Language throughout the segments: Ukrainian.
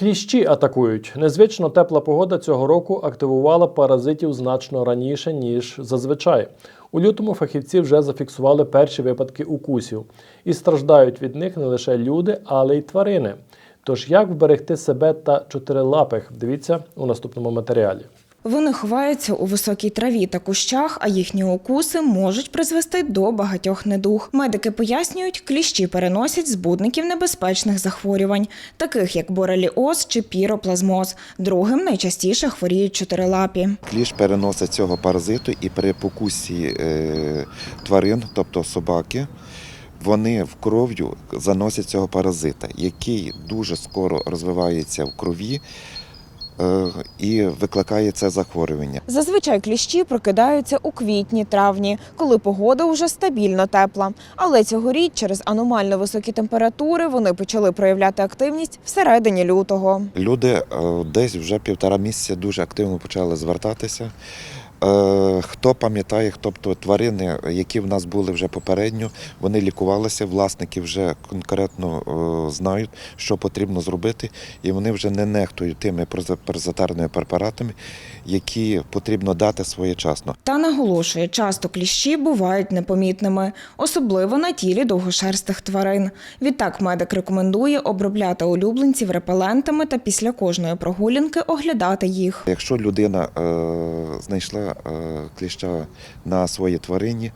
Кліщі атакують. Незвично тепла погода цього року активувала паразитів значно раніше, ніж зазвичай. У лютому фахівці вже зафіксували перші випадки укусів. І страждають від них не лише люди, але й тварини. Тож як вберегти себе та чотирилапих? Дивіться у наступному матеріалі. Вони ховаються у високій траві та кущах, а їхні укуси можуть призвести до багатьох недуг. Медики пояснюють, кліщі переносять збудників небезпечних захворювань, таких як бореліоз чи піроплазмоз. Другим найчастіше хворіють чотирилапі. Кліш переносить цього паразиту і при покусі е, тварин, тобто собаки, вони в кров'ю заносять цього паразита, який дуже скоро розвивається в крові і викликає це захворювання. Зазвичай кліщі прокидаються у квітні-травні, коли погода вже стабільно тепла. Але цьогоріч через аномально високі температури вони почали проявляти активність всередині лютого. Люди е, десь вже півтора місяця дуже активно почали звертатися. Е, Хто пам'ятає, тобто тварини, які в нас були вже попередньо, вони лікувалися, власники вже конкретно е, знають, що потрібно зробити, і вони вже не нехтують тими паразитарними препаратами, які потрібно дати своєчасно. Та наголошує, часто кліщі бувають непомітними, особливо на тілі довгошерстих тварин. Відтак медик рекомендує обробляти улюбленців репелентами та після кожної прогулянки оглядати їх. Якщо людина е, знайшла е, кліща на своїй тварині,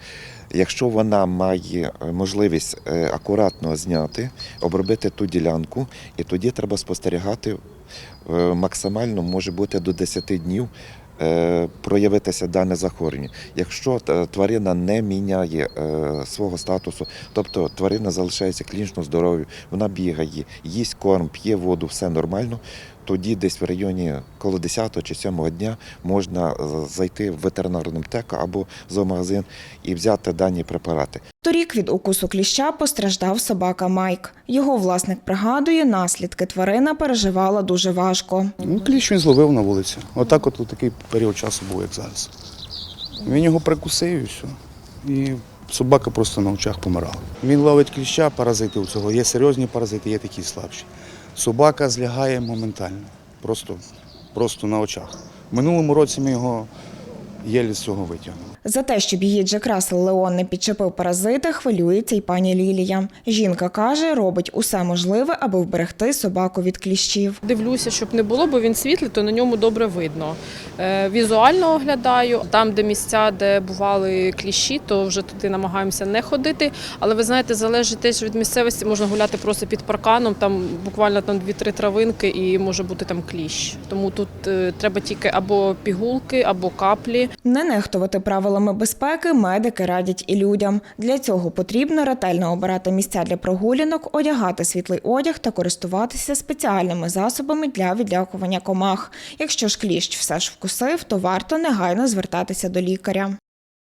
якщо вона має е, можливість е, акуратно зняти, обробити ту ділянку, і тоді треба спостерігати максимально може бути до 10 днів. Проявитися дане захворювання. Якщо тварина не міняє свого статусу, тобто тварина залишається клінічно здоровою, вона бігає, їсть корм, п'є воду, все нормально, тоді десь в районі коло 10 чи 7 дня можна е, зайти в ветеринарну аптеку або зоомагазин і взяти дані препарати. Торік від укусу кліща постраждав собака Майк. Його власник пригадує, наслідки тварина переживала дуже важко. Ну, кліщ він зловив на вулиці. Отак от у такий період часу був, як зараз. Він його прикусив і все. І собака просто на очах помирала. Він ловить кліща, паразити у цього. Є серйозні паразити, є такі слабші. Собака злягає моментально, просто, просто на очах. В минулому році ми його єлі з цього витягнули. За те, щоб її Джек Рассел Леон не підчепив паразити, хвилюється й пані Лілія. Жінка каже, робить усе можливе, аби вберегти собаку від кліщів. Дивлюся, щоб не було, бо він світлий, то на ньому добре видно. Е, Візуально оглядаю. Там, де місця, де бували кліщі, то вже туди намагаємося не ходити. Але ви знаєте, залежить теж від місцевості, можна гуляти просто під парканом, там буквально там 2-3 травинки і може бути там кліщ. Тому тут е, треба тільки або пігулки, або каплі. Не нехтувати правилами безпеки медики радять і людям. Для цього потрібно ретельно обирати місця для прогулянок, одягати світлий одяг та користуватися спеціальними засобами для відлякування комах. Якщо ж кліщ все ж вкусив, то варто негайно звертатися до лікаря.